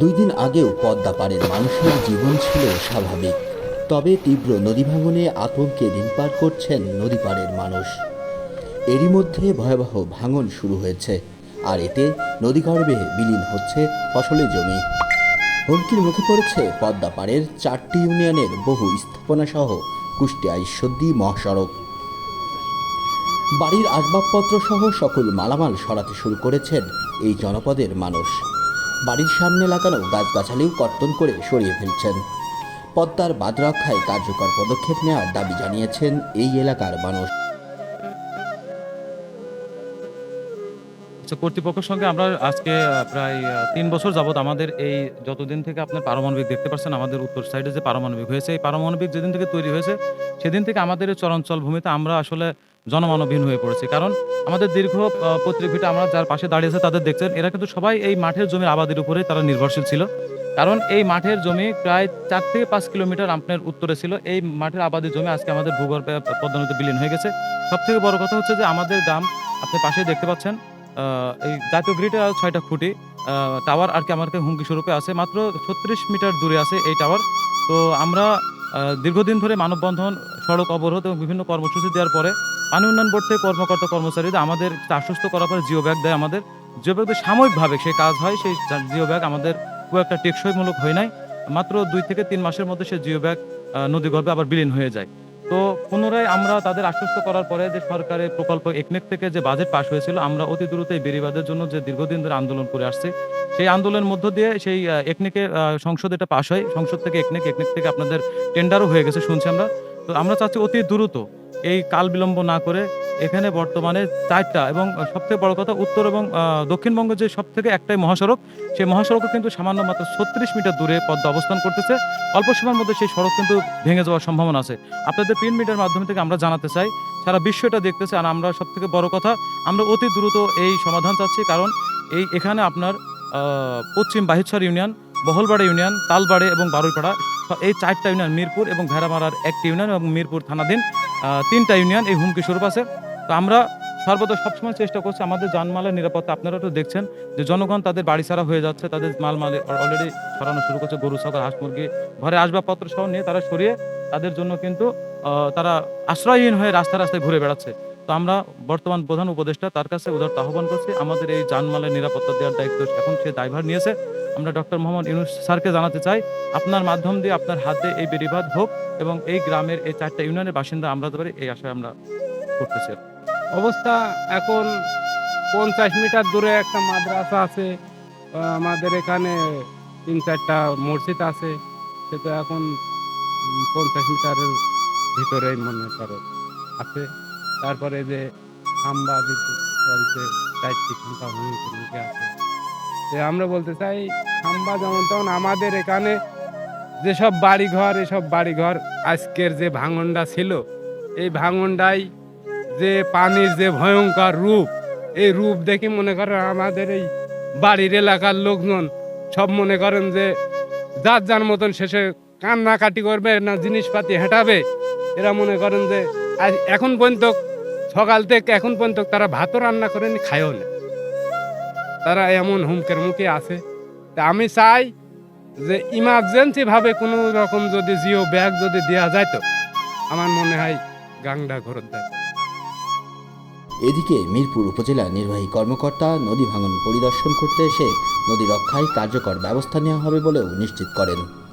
দুই দিন আগেও পদ্মা পাড়ের মানুষের জীবন ছিল স্বাভাবিক। তবে তীব্র নদী ভাঙনে আতঙ্কে দিন পার করছেন নদী পাড়ের মানুষ। এরই মধ্যে ভয়াবহ ভাঙন শুরু হয়েছে, আর এতে নদীগর্ভে বিলীন হচ্ছে ফসলের জমি। হুমকির মুখে পড়েছে পদ্মা পাড়ের চারটি ইউনিয়নের বহু স্থাপনা সহ কুষ্টিয়া ঈশ্বরদী মহাসড়ক। বাড়ির আসবাবপত্র সহ সকল মালামাল সরাতে শুরু করেছেন এই জনপদের মানুষ। বাড়ির সামনে লাগানো গাছগাছালিও কর্তন করে সরিয়ে ফেলছেন। পদ্মার বাদ রক্ষায় কার্যকর পদক্ষেপ নেওয়ার দাবি জানিয়েছেন এই এলাকার মানুষ। আচ্ছা কর্তৃপক্ষের সঙ্গে আমরা আজকে প্রায় তিন বছর যাবত আমাদের এই যতদিন থেকে আপনার পারমাণবিক দেখতে পাচ্ছেন আমাদের উত্তর সাইডে যে পারমাণবিক হয়েছে, এই পারমাণবিক যেদিন থেকে তৈরি হয়েছে, সেদিন থেকে আমাদের চরাঞ্চল ভূমিতে আমরা আসলে জনমানবহীন হয়ে পড়েছি। কারণ আমাদের দীর্ঘ ভিটে আমরা যার পাশে দাঁড়িয়ে আছে তাদের দেখছেন, এরা কিন্তু সবাই এই মাঠের জমির আবাদের উপরে তারা নির্ভরশীল ছিল। কারণ এই মাঠের জমি প্রায় চার থেকে পাঁচ কিলোমিটার আপনার উত্তরে ছিল। এই মাঠের আবাদের জমি আজকে আমাদের ভূগর্ভে পদ্মা বিলীন হয়ে গেছে। সব থেকে বড় কথা হচ্ছে যে আমাদের গ্রাম, আপনি পাশে দেখতে পাচ্ছেন এই জাতীয় গ্রিডের আর ছয়টা খুঁটি টাওয়ার আর কি আমার হুমকি স্বরূপে আছে। মাত্র ছত্রিশ মিটার দূরে আছে এই টাওয়ার। তো আমরা দীর্ঘদিন ধরে মানববন্ধন, সড়ক অবরোধ এবং বিভিন্ন কর্মসূচি দেওয়ার পরে পানি উন্নয়ন বোর্ড থেকে কর্মকর্তা কর্মচারীদের আমাদের আশ্বস্ত করার পরে জিও ব্যাগ দেয় আমাদের। জিও ব্যাগ দিয়ে সাময়িকভাবে সেই কাজ হয়, সেই জিও ব্যাগ আমাদের খুব একটা টেকসইমূলক হয় নাই। মাত্র দুই থেকে তিন মাসের মধ্যে সেই জিও ব্যাগ নদীগর্ভে আবার বিলীন হয়ে যায়। তো পুনরায় আমরা তাদের আশ্বস্ত করার পরে যে সরকারের প্রকল্প একনেক থেকে যে বাজেট পাশ হয়েছিল, আমরা অতি দ্রুত এই বেরিবাদের জন্য যে দীর্ঘদিন ধরে আন্দোলন করে আসছি, সেই আন্দোলনের মধ্য দিয়ে সেই একনেকে সংসদ এটা পাশ হয়। সংসদ থেকে একনেক একনেক থেকে আপনাদের টেন্ডারও হয়ে গেছে শুনছি আমরা। তো আমরা চাচ্ছি অতি দ্রুত এই কাল বিলম্ব না করে এখানে বর্তমানে চারটা এবং সবথেকে বড় কথা উত্তর এবং দক্ষিণবঙ্গ যে সব থেকে একটাই মহাসড়ক, সেই মহাসড়কও কিন্তু সামান্য মাত্র ছত্রিশ মিটার দূরে পদ্মা অবস্থান করতেছে। অল্প সময়ের মধ্যে সেই সড়ক কিন্তু ভেঙে যাওয়ার সম্ভাবনা আছে। আপনাদের প্রিন্ট মিডিয়ার মাধ্যমে থেকে আমরা জানাতে চাই, সারা বিশ্ব এটা দেখতেছে আর আমরা সব থেকে বড় কথা, আমরা অতি দ্রুত এই সমাধান চাচ্ছি কারণ এই এখানে আপনার পশ্চিম বাহিরছড় ইউনিয়ন, বহলবাড়া ইউনিয়ন, তালবাড়ে এবং বারুইপাড়া, এই চারটা ইউনিয়ন মিরপুর এবং ভেড়ামারার একটি ইউনিয়ন এবং মিরপুর থানাধীন তিনটা ইউনিয়ন এই হুমকি স্বরূপ আছে। তো আমরা সর্বদা সবসময় চেষ্টা করছি আমাদের যানমালের নিরাপত্তা। আপনারা তো দেখছেন যে জনগণ তাদের বাড়ি ছাড়া হয়ে যাচ্ছে, তাদের মাল মাল অলরেডি সরানো শুরু করছে, গরু, ছাগল, হাঁস, মুরগি, ঘরে আসবাবপত্র সহ নিয়ে তারা সরিয়ে তাদের জন্য কিন্তু তারা আশ্রয়হীন হয়ে রাস্তা রাস্তায় ঘুরে বেড়াচ্ছে। তো আমরা বর্তমান প্রধান উপদেষ্টা তার কাছে উদার আহ্বান করছি, আমাদের এই যানমালের নিরাপত্তা দেওয়ার দায়িত্ব এখন সে দায়ভার নিয়েছে। আমরা ডক্টর মোহাম্মদ ইউনুস স্যারকে জানাতে চাই, আপনার মাধ্যম দিয়ে আপনার হাতে এই বেড়িবাদ হোক এবং এই গ্রামের এই চারটা ইউনিয়নের বাসিন্দা আমরা পারি, এই আশায় আমরা করতেছি। অবস্থা এখন পঞ্চাশ মিটার দূরে একটা মাদ্রাসা আছে আমাদের এখানে তিন চারটা মসজিদ আছে, সে তো এখন পঞ্চাশ মিটারের ভিতরেই মনে করো আছে। তারপরে যে খাম্বা বিদ্যুৎ চলছে, চারটি খাম্বা মুখে আছে। তো আমরা বলতে চাই, খাম্বা যেমন তেমন আমাদের এখানে যেসব বাড়িঘর, এসব বাড়িঘর আজকের যে ভাঙনটা ছিল, এই ভাঙনটাই যে পানির যে ভয়ঙ্কর রূপ, এই রূপ দেখে মনে করেন আমাদের এই বাড়ির এলাকার লোকজন সব মনে করেন যে যার যার মতন শেষে কান্নাকাটি করবে না জিনিসপাতি হেঁটাবে, এরা মনে করেন যে এখন পর্যন্ত, সকাল থেকে এখন পর্যন্ত তারা ভাতও রান্না করে নি খায়ও না। তারা এমন হুমকের মুখে আছে। তা আমি চাই যে ইমার্জেন্সিভাবে কোনো রকম যদি জিও ব্যাগ যদি দেওয়া যায় তো আমার মনে হয় গাংডা ঘরত দেয় এদিকে মিরপুর উপজেলা নির্বাহী কর্মকর্তা নদী ভাঙন পরিদর্শন করতে এসে নদী রক্ষায় কার্যকর ব্যবস্থা নেওয়া হবে বলেও নিশ্চিত করেন।